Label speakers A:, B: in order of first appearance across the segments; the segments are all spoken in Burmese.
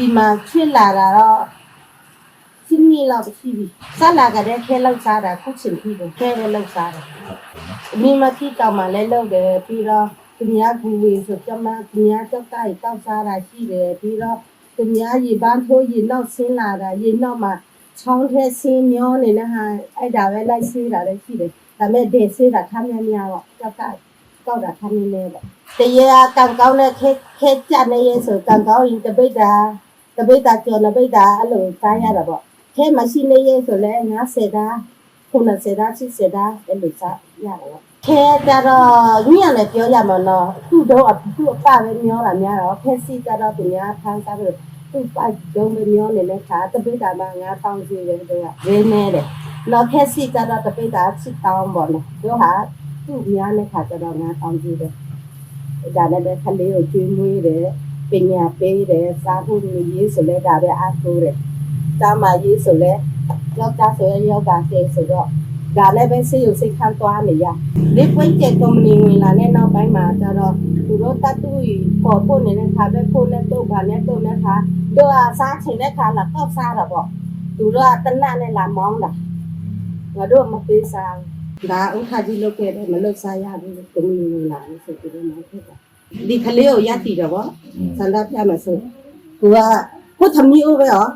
A: ဒီမှာဖြစ်လာတာတော့ရှင်းနေလောက်ရှိပြီဆက်လာကြတဲ့ခဲလောက်စားတာခုချိန်ထိတော့ခဲလည်းလောက်စားတယ်အမိမတိတောင်မှလည်းလောက်တယ်ပြီးတော့သူများကူဝေဆိုကြမှာသူများကြောက်ကြိုက်တောက်စားတာရှိတယ်ပြီးတော့သူများရေပန်းထိုးရေနောက်ဆင်းလာတာရေနောက်မှာချောင်းထဲဆင်းမျောနေတဲ့ဟာအဲ့ဒါပဲလိုက်ဆေးတာလည်းရှိတယ်ဒါပေမဲ့ဒေဆေးတာခမ်းများများတော့ကြောက်ကြိုက်ကောက်တာခမ်းနေနေပေါ့တရေကံကောင်းတဲ့ခဲခဲကြနေရဲဆိုကံကောင်းရင်တပိတ်တာ တပိတ်တာကျော်နပိတ်တာအဲ့လိုစားရတာပေါ့ခဲမရှိနေရဲဆိုလဲ90တာ90တာ80တာအဲ့လိုစားရတယ်ပေါ့ခဲကြတော့ညံ့လည်းပြောရမှာနော်သူ့တော့သူ့အပပဲမျောတာများတော့ခဲစီကြတော့သူများဖမ်းစားပြီးသူ့ပိုက်ဒုံပဲမျောနေတဲ့ခါတပိတ်တာမှ9000စီတယ်တော့ရင်းနေတယ်နော်ခဲစီကြတော့တပိတ်တာ7000ပေါ့နော်တို့ဟာသူ့များတဲ့ခါကြတော့9000စီတယ်ဒါလည်းပဲခလေးကိုကျွေးမွေးတယ် ပညာပေးတယ်စားဖို့နေရေးဆိုလဲဒါပဲအားကိုးတယ်တာမရေးဆိုလဲယောက်ျားဆိုရင်ယောက်ျားတဲ့ဆိုတော့ဒါလည်းပဲစိတ်ယူစိတ်ခံသွားနေရဒီပွင့်တဲ့ကုမ္ပဏီဝင်လာတဲ့နောက်ပိုင်းမှာကျတော့သူတို့တတ်တူပေါ်ဖို့နေတဲ့ခါပဲဖို့နဲ့တော့ဗာနဲ့တော့နဲ့ခါတို့ကစားချင်တဲ့ခါလာတော့စားတာပေါ့သူတို့ကတနတ်နဲ့လာမောင်းတာငါတို့မပေးစားဒါဥခါကြီးလုပ်ခဲ့တယ်မလုပ်စားရဘူးကုမ္ပဏီဝင်လာလို့ဆိုပြီးတော့မဖြစ်တာ ဒီကလေးကိုရတည်တယ်ဗောဆန္ဒပြမယ်ဆိုကိုကကိုသမီးဦးပဲဟော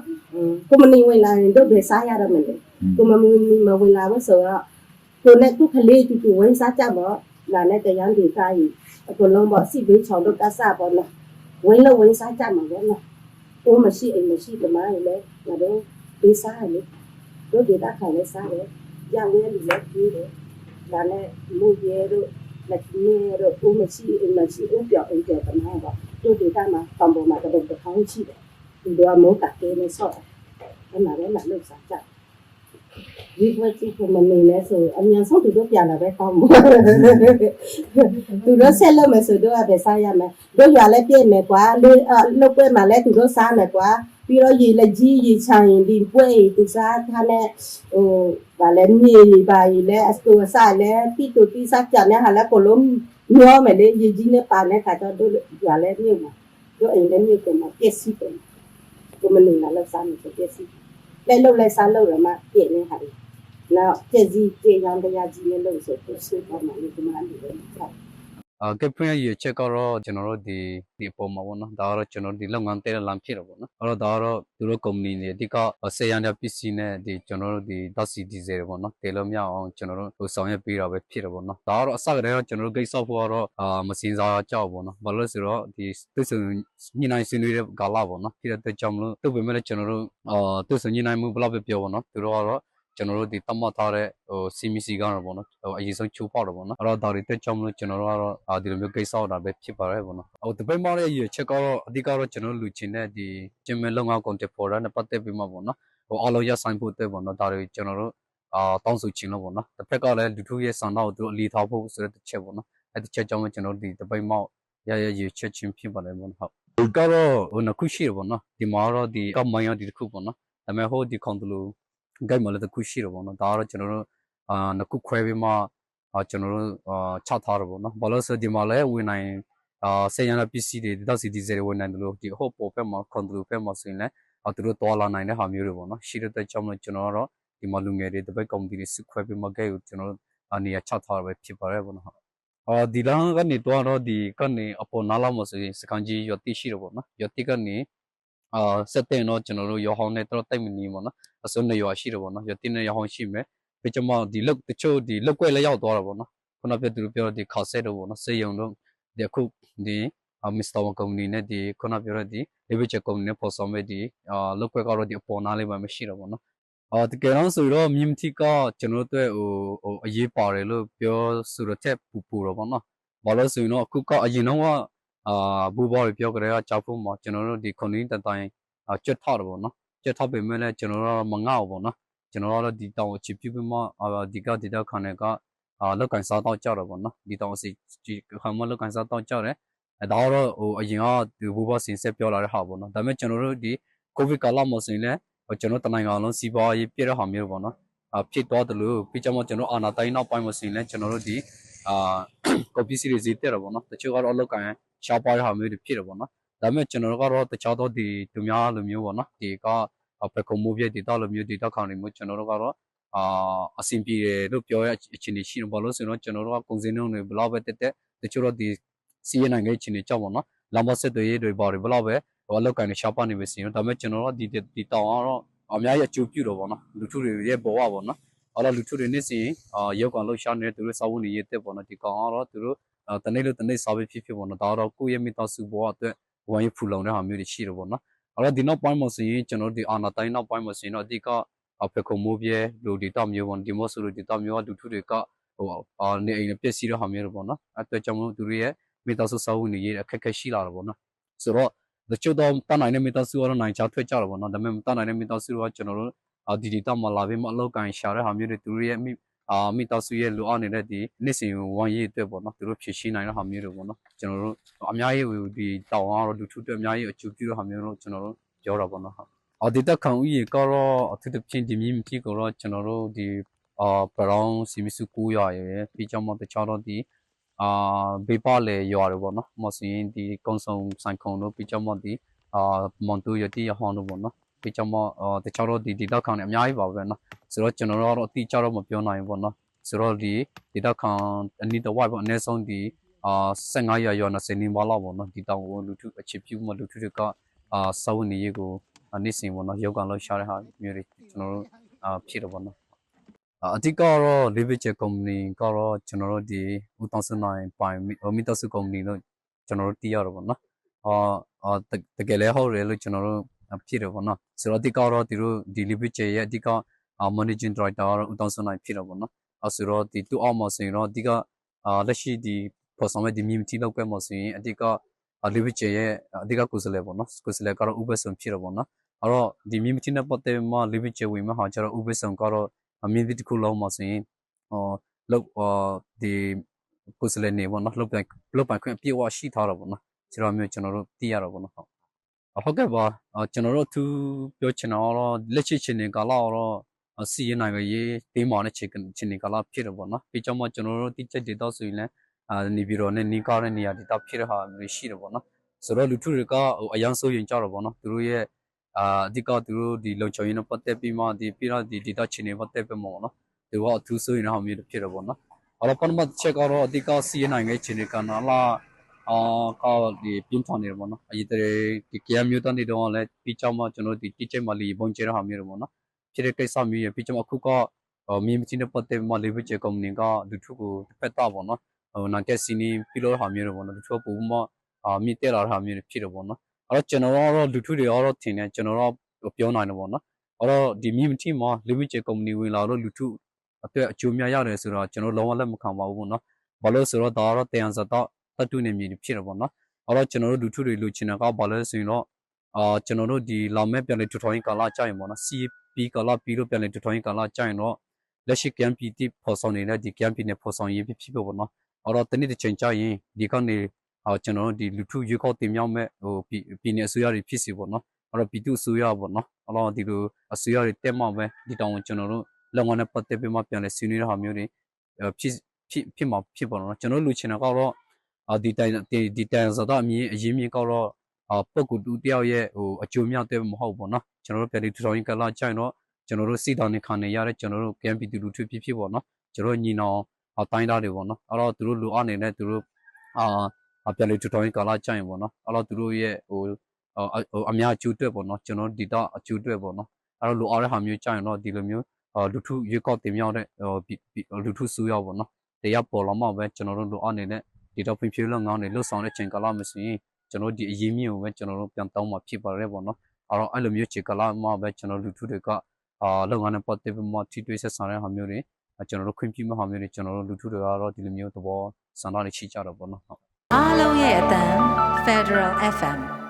A: ကိုမနေဝင်လာရင်တို့ပဲစားရတော့မယ်လေကိုမမမဝင်လာဘူးဆိုတော့ကိုနဲ့သူကလေးတူတူဝင်စားကြဗောလာနဲ့တရန်ဒီစားရင်အကုန်လုံးဗောစီဘေးချောင်းတို့တဆဗောနော်ဝင်လို့ဝင်စားကြမှာဗောနော်ကိုမရှိအိမ်မရှိတမန်လေငါတို့ပေးစားရလေတို့ဒေတာခံလဲစားတယ်ရဝဲလူလည်းပြီးတယ်ဒါနဲ့လူရဲတို့ လက်ကြီးတော့ဦးမရှိအမရှိဦးပြောင်းဦးပြောင်းတမန်တော့တို့ဒေတာမှာတောင်ပေါ်မှာတော့တစ်ခေါင်းရှိတယ်ဒီတော့မောကကဲနေဆော့အဲ့မှာလည်းမလုပ်စားကြဒီဘက်ကြီးကမနေလဲဆိုအမြန်ဆုံးသူတို့ပြန်လာပဲကောင်းမှာသူတို့ဆက်လို့မယ်ဆိုတော့ပဲစားရမယ်တို့ရလည်းပြည့်မယ်ကွာလူလုတ်ပွဲမှာလည်းသူတို့စားမယ်ကွာ ပြီးတော့ရေလက်ကြီးရေချရင်ဒီပွဲသူစားထားတဲ့ဟိုဗာလဲမြေပါရီလဲအစတူအစလဲတိတူတိစားကြတဲ့ဟာလဲကိုလုံးညောမယ်လေရေကြီးနဲ့ပါတဲ့ခါတော့တို့ရလဲမြုပ်မှာတို့အိမ်လည်းမြုပ်တယ်မှာပြည့်စည်တယ်ကိုမနေလာလောက်စားမယ်ဆိုပြည့်စည်လဲလုတ်လဲစားလို့ရမှာပြည့်နေဟာနောက်ပြည့်စည်ပြည့်ရောင်းတရားကြီးနဲ့လို့ဆိုသူဆွေးပါမယ်ဒီမှာနေတယ်ဟုတ်
B: အာကပ ရင်ရချက်ကတော့ကျွန်တော်တို့ဒီဒီပုံမှာပေါ့နော်ဒါကတော့ကျွန်တော်ဒီလုပ်ငန်းတဲ့လမ်းဖြစ်တော့ပေါ့နော်အဲ့တော့ဒါကတော့သူတို့ကုမ္ပဏီတွေအဓိကဆေးရန်တဲ့ PC နဲ့ဒီကျွန်တော်တို့ဒီ DOSI diesel တွေပေါ့နော်တယ်လို့မရအောင်ကျွန်တော်တို့ဟိုဆောင်ရွက်ပေးတာပဲဖြစ်တော့ပေါ့နော်ဒါကတော့အစကတည်းကကျွန်တော်တို့ဂိတ်ဆော့ဖို့ကတော့အာမစင်စားကြောက်ပေါ့နော်ဘာလို့လဲဆိုတော့ဒီသစ္စာညှိနှိုင်းဆွေးနွေးတဲ့ကာလပေါ့နော်ဖြစ်တဲ့ကြောင့်မလို့တုတ်ပေမဲ့လည်းကျွန်တော်တို့အာသစ္စာညှိနှိုင်းမှုဘယ်လောက်ပဲပြောပေါ့နော်သူတို့ကတော့ ကျွန်တော်တို့ဒီတတ်မှတ်ထားတဲ့ဟို CMC ကတော့ပေါ့နော်ဟိုအရင်ဆုံးချိုးဖောက်တော့ပေါ့နော်အဲ့တော့ဒါတွေတက်ကြောင်းမလို့ကျွန်တော်တို့ကတော့အာဒီလိုမျိုးကိစ္စတာပဲဖြစ်ပါတယ်ပေါ့နော်ဟိုတပိတ်မောက်ရဲ့ရည်ချက်ကတော့အဓိကတော့ကျွန်တော်တို့လူချင်းတဲ့ဒီကျင်းမဲလုံငါကွန်တက်ဖော်ရနဲ့ပတ်သက်ပြီးမှပေါ့နော်ဟိုအလုံးရဆိုင်ဖို့တဲ့ပေါ့နော်ဒါတွေကျွန်တော်တို့အာတောင်းဆိုချင်လို့ပေါ့နော်တစ်ဖက်ကလည်းလူထုရဲ့ဆန္ဒကိုသူတို့အလီထားဖို့ဆိုတဲ့တစ်ချက်ပေါ့နော်အဲ့တစ်ချက်ကြောင့်ပဲကျွန်တော်တို့ဒီတပိတ်မောက်ရရရည်ချက်ချင်းဖြစ်ပါတယ်ပေါ့နော်ဟုတ်ဒီကတော့ဟိုနှစ်ခုရှိတယ်ပေါ့နော်ဒီမှာတော့ဒီကမိုင်းရဒီတစ်ခုပေါ့နော်ဒါပေမဲ့ဟိုဒီကောင်တလူ ဂိုက်မလည်းတစ်ခုရှိတော့ဗောနော်ဒါကတော့ကျွန်တော်တို့အာနှစ်ခုခွဲပြီးမှအာကျွန်တော်တို့အာချထားတော့ဗောနော်ဘာလို့ဆိုဒီမှာလည်းဝင်နိုင်အာဆေးရန်ပစ္စည်းတွေတောက်စီဒီဇယ်ဝင်နိုင်တယ်လို့ဒီဟိုပေါ်ဖက်မှာကွန်ထရိုဖက်မှာဆိုရင်လည်းအာသူတို့တော်လာနိုင်တဲ့ဟာမျိုးတွေဗောနော်ရှိတဲ့ကြောင့်လို့ကျွန်တော်တို့ဒီမှာလူငယ်တွေတပတ်ကော်မတီတွေစုခွဲပြီးမှဂိုက်ကိုကျွန်တော်တို့အနေရချထားရပဲဖြစ်ပါတယ်ဗောနော်အာဒီလမ်းကနေတော့ဒီကနေအပေါ်နားလာမဆိုရင်စကန်ကြီးရွတိရှိတော့ဗောနော်ရွတိကနေ အာစက်တဲ့တော့ကျွန်တော်တို့ရောဟောင်းနဲ့တော့တိုက်မနီဗောနော်အစုံနေရွာရှိတယ်ပေါ့နော်ရတင်နေရွာဟောင်းရှိမယ်ပြကျမဒီလောက်တချို့ဒီလောက်ကွက်လည်းရောက်သွားတာပေါ့နော်ခုနကပြသူတို့ပြောဒီခါဆက်တော့ပေါ့နော်စေယုံတော့ဒီအခုဒီမစ္စတာဝန်ကုမ္ပဏီနဲ့ဒီခုနပြောရဒီလေဘချက်ကုမ္ပဏီနဲ့ပေါ်ဆောင်မဲ့ဒီအာလောက်ကွက်ကတော့ဒီအပေါ်နားလေးမှာမရှိတော့ပေါ့နော်အော်တကယ်တော့ဆိုတော့မြင့်တီကကျွန်တော်တို့ဟိုဟိုအရေးပါတယ်လို့ပြောဆိုတော့တက်ပူပူတော့ပေါ့နော်ဘာလို့ဆိုရင်တော့အခုကအရင်တော့က အာဘူဘော်ပြောကြတဲ့ကြောက်ဖို့မှာကျွန်တော်တို့ဒီခွန်ရင်းတတိုင်းကျွတ်ထောက်တယ်ပေါ့နော်ကျက်ထောက်ပေမဲ့လည်းကျွန်တော်တို့မငေါ့ဘူးနော်ကျွန်တော်တို့ဒီတောင်ချစ်ပြပြမအာဒီကဒီတော့ခနဲ့ကအာလောက်ကန်စားတော့ကြောက်တော့ဗောနော်ဒီတောင်စီခမလောက်ကန်စားတော့ကြောက်တယ်အဲဒါတော့ဟိုအရင်ကဒီဘူဘစင်ဆက်ပြောလာတဲ့ဟာဗောနော်ဒါပေမဲ့ကျွန်တော်တို့ဒီကိုဗစ်ကာလမှာဆိုရင်လည်းကျွန်တော်တနိုင်ငံလုံးစီးပွားရေးပြည့်တဲ့ဟာမျိုးဗောနော်အာဖြစ်သွားတယ်လို့ပြီးကြမှာကျွန်တော်အာနာတိုင်းနောက်ပိုင်းမှာဆိုရင်လည်းကျွန်တော်တို့ဒီအာကော်ပီစီတွေဈေးတက်တယ်ဗောနော်တချို့ကတော့အလောက်ကန် ရှားပွားတဲ့ဟာမျိုးတွေဖြစ်တယ်ဗောနော်ဒါပေမဲ့ကျွန်တော်တို့ကတော့တခြားသောဒီသူများလိုမျိုးပေါ့နော်ဒီကပကမိုးပြဒီတော့လိုမျိုးဒီတော့ခေါင်နေမျိုးကျွန်တော်တို့ကတော့အာအဆင်ပြေတယ်လို့ပြောရအခြေအနေရှိတယ်ဘာလို့ဆိုတော့ကျွန်တော်တို့ကကုန်စည်နှုန်းတွေဘယ်လောက်ပဲတက်တက်တချို့တော့ဒီစီးရနိုင်တဲ့အခြေအနေကြောက်ပေါ့နော်လမ်းမဆက်တွေတွေဘာတွေဘယ်လောက်ပဲဟိုအလောက်ကန်နေရှားပါနေပဲစီနော်ဒါပေမဲ့ကျွန်တော်တို့ဒီဒီတောင်ကတော့အများကြီးအကျိုးပြုတော့ပေါ့နော်လူထုတွေရဲ့ဘဝပေါ့နော်အဲ့တော့လူထုတွေနေ့စဉ်အာရောက်ကောင်လှရှားနေတဲ့သူတို့စာဝန်တွေရတဲ့ပေါ့နော်ဒီကောင်ကတော့သူတို့အာ တနေ့လို့တနေ့စာပဲဖြစ်ဖြစ်ပေါ့နော်ဒါတော့ကိုယ့်ရဲ့မိသားစုဘဝအတွက်ဝိုင်းဖူလုံတဲ့ဟာမျိုးတွေရှိတယ်ပေါ့နော်အဲ့တော့ဒီနောက်ပိုင်းမှာဆိုရင်ကျွန်တော်တို့ဒီအာနာတိုင်းနောက်ပိုင်းမှာဆိုရင်တော့အဓိကအဖေခုံမိုးပြဲလူဒီတောက်မျိုးပေါ့ဒီမော့ဆိုလို့ဒီတောက်မျိုးကလူထုတွေကဟိုအာနေအိမ်နဲ့ပြည့်စည်တဲ့ဟာမျိုးတွေပေါ့နော်အဲ့အတွက်ကြောင့်မို့သူတွေရဲ့မိသားစုစာဝတ်နေရေးအခက်အခဲရှိလာတယ်ပေါ့နော်ဆိုတော့တချို့တော့တနိုင်တဲ့မိသားစုကတော့နိုင်ချထွက်ကြတယ်ပေါ့နော်ဒါပေမဲ့တနိုင်တဲ့မိသားစုကကျွန်တော်တို့အာဒီဒီတောက်မှာလာပြီးမှအလောက်ကန်ရှာတဲ့ဟာမျိုးတွေသူတို့ရဲ့မိ အာမိသားစုရဲ့လိုအပ်နေတဲ့ဒီနေ့စဉ်ဝမ်းရေးအတွက်ပေါ့နော်သူတို့ဖြည့်ရှင်းနိုင်တဲ့ဟာမျိုးတွေပေါ့နော်ကျွန်တော်တို့အများကြီးဒီတောင်ကတော့လူထုတွေအများကြီးအကျိုးပြုတဲ့ဟာမျိုးတော့ကျွန်တော်တို့ပြောတာပေါ့နော်ဟုတ်အော်ဒီတက်ခံဦးရေကတော့အထူးသဖြင့်ဒီမြင့်မတိကတော့ကျွန်တော်တို့ဒီအာပရောင်းစီမီစုကူရရယ်ပြီးကြောင့်မတခြားတော့ဒီအာဘေးပါလေရွာတွေပေါ့နော်မစရင်ဒီကုံဆောင်ဆိုင်ခုံတို့ပြီးကြောင့်မဒီအာမွန်တူရတီရဟွန်တို့ပေါ့နော် ပြီးကြောင့်မအာတခြားတော့ဒီဒီတက်ခံနေအများကြီးပါပဲနော်ဆိုတော့ကျွန်တော်တို့ကတော့အတိအကျတော့မပြောနိုင်ဘူးပေါ့နော်ဆိုတော့ဒီဒီတက်ခံအနည်းတော့ပေါ့အနည်းဆုံးဒီအာ15ရာရွာ20နေပါလောက်ပေါ့နော်ဒီတောင်ကိုလူထုအခြေပြုမှလူထုတွေကအာစောက်နေရေးကိုနေ့စဉ်ပေါ့နော်ရောက်ကန်လို့ရှာတဲ့ဟာမျိုးတွေကျွန်တော်တို့အာဖြစ်တော့ပေါ့နော်အာအဓိကတော့ Leverage Company ကတော့ကျွန်တော်တို့ဒီ2009ပိုင်မီတာစုကုမ္ပဏီလို့ကျွန်တော်တို့တည်ရတော့ပေါ့နော်အာအာတကယ်လဲဟုတ်တယ်လို့ကျွန်တော်တို့ ဖြစ်တယ်ပေါ့နော်ဆိုတော့အဓိကတော့ဒီတို့ဒီ Leverage ရဲ့အဓိက managing director ကတော့2009ဖြစ်တော့ပေါ့နော်အဲဆိုတော့ဒီတူအောင်မဆိုရင်တော့အဓိကအာလက်ရှိဒီပေါ်ဆောင်မဲ့ဒီ mimiti လောက်ပဲမဆိုရင်အတိကလေးဝချေရဲ့အတိကကိုယ်စားလှယ်ပေါ့နော်ကိုယ်စားလှယ်ကတော့ဥပ္ပဆောင်ဖြစ်တော့ပေါ့နော်အဲ့တော့ဒီ mimiti နဲ့ပတ်သက်မှလေးဝချေဝင်မှာဟာကျတော့ဥပ္ပဆောင်ကတော့အမြင့်တစ်ခုလုံးမဆိုရင်ဟောလောက်ဒီကိုယ်စားလှယ်နေပေါ့နော်လောက်ပိုင်လောက်ပိုင်ခွင့်အပြည့်အဝရှိထားတော့ပေါ့နော်ကျွန်တော်မျိုးကျွန်တော်တို့သိရတော့ပေါ့နော်ဟုတ် ဟုတ်ကဲ့ပါကျွန်တော်တို့သူပြောချင်တော့လက်ရှိချင်းနေကလာတော့စီရင်နိုင်ရေးတေးမောင်နဲ့ချင်းချင်းနေကလာဖြစ်တော့ပေါ့နော်ပြီးကြောင့်မှကျွန်တော်တို့တိကျတဲ့တော့ဆိုရင်လည်းအာနေပြည်တော်နဲ့နီးကားတဲ့နေရာဒီတော့ဖြစ်တဲ့ဟာမျိုးရှိတယ်ပေါ့နော်ဆိုတော့လူထုတွေကဟိုအရန်ဆိုရင်ကြတော့ပေါ့နော်သူတို့ရဲ့အာအဓိကသူတို့ဒီလုံချုံရင်ပတ်သက်ပြီးမှဒီပြီးတော့ဒီဒီတော့ချင်းနေပတ်သက်ပြီးမှပေါ့နော်သူကအထူးဆိုရင်ဟာမျိုးဖြစ်တယ်ပေါ့နော်အဲ့တော့ပထမချက်ကတော့အဓိကစီးနိုင်တဲ့ချင်းတွေကနာလာ အာကောဒီပြင်းထန်နေတယ်ပေါ့နော်အရေးတည်းဒီကရမျိုးတန်းနေတော့လည်းပြီးကြောင်းမှကျွန်တော်ဒီတိကျမှလီဘုံကျဲတဲ့ဟာမျိုးတွေပေါ့နော်ဖြစ်တဲ့ကိစ္စမျိုးရပြီးကြောင်းအခုကမင်းမချင်းတဲ့ပတ်သက်မှလေးဘချေကုမ္ပဏီကလူထုကိုတစ်ဖက်တော့ပေါ့နော်ဟိုနာကက်စီနီပြီးလို့ဟာမျိုးတွေပေါ့နော်တချို့ပုံမှအာမြင့်တက်လာတာမျိုးတွေဖြစ်တယ်ပေါ့နော်အဲ့တော့ကျွန်တော်တို့လူထုတွေရောတော့ထင်တယ်ကျွန်တော်တို့ပြောနိုင်တယ်ပေါ့နော်အဲ့တော့ဒီမြင့်မချင်းမှာ limit ကုမ္ပဏီဝင်လာတော့လူထုအတွက်အကျိုးများရတယ်ဆိုတော့ကျွန်တော်လုံးဝလက်မခံပါဘူးပေါ့နော်ဘာလို့ဆိုတော့ဒါကတော့တယံဇာတော့ တတ်တူနေမြေဖြစ်တယ်ပေါ့နော်အဲ့တော့ကျွန်တော်တို့လူထုတွေလူချင်တာကဘာလဲဆိုရင်တော့အာကျွန်တော်တို့ဒီလာမဲ့ပြန်လေထူထောင်ရင်ကာလာကြရင်ပေါ့နော် CP ကာလာပြီးလို့ပြန်လေထူထောင်ရင်ကာလာကြရင်တော့လက်ရှိ camp တီပေါ်ဆောင်နေတဲ့ဒီ camp နဲ့ပေါ်ဆောင်ရေးဖြစ်ဖြစ်ပေါ့နော်အဲ့တော့တနေ့တစ်ချိန်ကြာရင်ဒီကနေအာကျွန်တော်တို့ဒီလူထုရွေးကောက်တင်မြောက်မဲ့ဟိုပြည်နယ်အစိုးရတွေဖြစ်စီပေါ့နော်အဲ့တော့ပြည်သူအစိုးရပေါ့နော်အဲ့တော့ဒီလိုအစိုးရတွေတက်မှပဲဒီတောင်ကျွန်တော်တို့လုပ်ငန်းနဲ့ပတ်သက်ပြီးမှပြန်လဲဆွေးနွေးတဲ့ဟာမျိုးတွေဖြစ်ဖြစ်ဖြစ်မှာဖြစ်ပေါ့နော်ကျွန်တော်လူချင်တာကတော့ အာဒီတိုင်ဒီတိုင်ဆိုတော့အမြင်အရင်မြင်ကတော့အာပုတ်ကူတူတယောက်ရဲ့ဟိုအကျိုးမြောက်တဲ့မဟုတ်ပေါ့နော်ကျွန်တော်တို့ပြန်ဒီထူထောင်ရင်ကလာကြိုင်တော့ကျွန်တော်တို့စီတောင်းနေခံနေရတဲ့ကျွန်တော်တို့ camp ပြည်သူလူထုဖြစ်ဖြစ်ပေါ့နော်ကျွန်တော်ညီနောင်အတိုင်းသားတွေပေါ့နော်အဲ့တော့သူတို့လူအနေနဲ့သူတို့အာပြန်လေထူထောင်ရင်ကလာကြိုင်ပေါ့နော်အဲ့တော့သူတို့ရဲ့ဟိုဟိုအများအကျိုးအတွက်ပေါ့နော်ကျွန်တော်ဒီတော့အကျိုးအတွက်ပေါ့နော်အဲ့တော့လူအားတဲ့ဟာမျိုးကြိုင်တော့ဒီလိုမျိုးလူထုရွေးကောက်တင်မြောက်တဲ့လူထုစုရောက်ပေါ့နော်တရားပေါ်လာမှပဲကျွန်တော်တို့လူအနေနဲ့ ဒီတော့ဖွံ့ဖြိုးလုပ်ငန်းတွေလှုပ်ဆောင်တဲ့ချိန်ကာလမှာဆိုရင်ကျွန်တော်ဒီအရေးမြင့်ကိုပဲကျွန်တော်တို့ပြန်တောင်းမှဖြစ်ပါရဲပေါ့နော်အဲ့တော့အဲ့လိုမျိုးချိန်ကာလမှာပဲကျွန်တော်လူထုတွေကအာလုပ်ငန်းနဲ့ပတ်သက်ပြီးမှထိတွေ့ဆက်ဆံတဲ့ဟာမျိုးတွေကျွန်တော်တို့ခွင့်ပြုမဲ့ဟာမျိုးတွေကျွန်တော်တို့လူထုတွေကတော့ဒီလိုမျိုးသဘောဆန္ဒတွေရှိကြတော့ပေါ့နော်
C: အားလုံးရဲ့အတန် Federal FM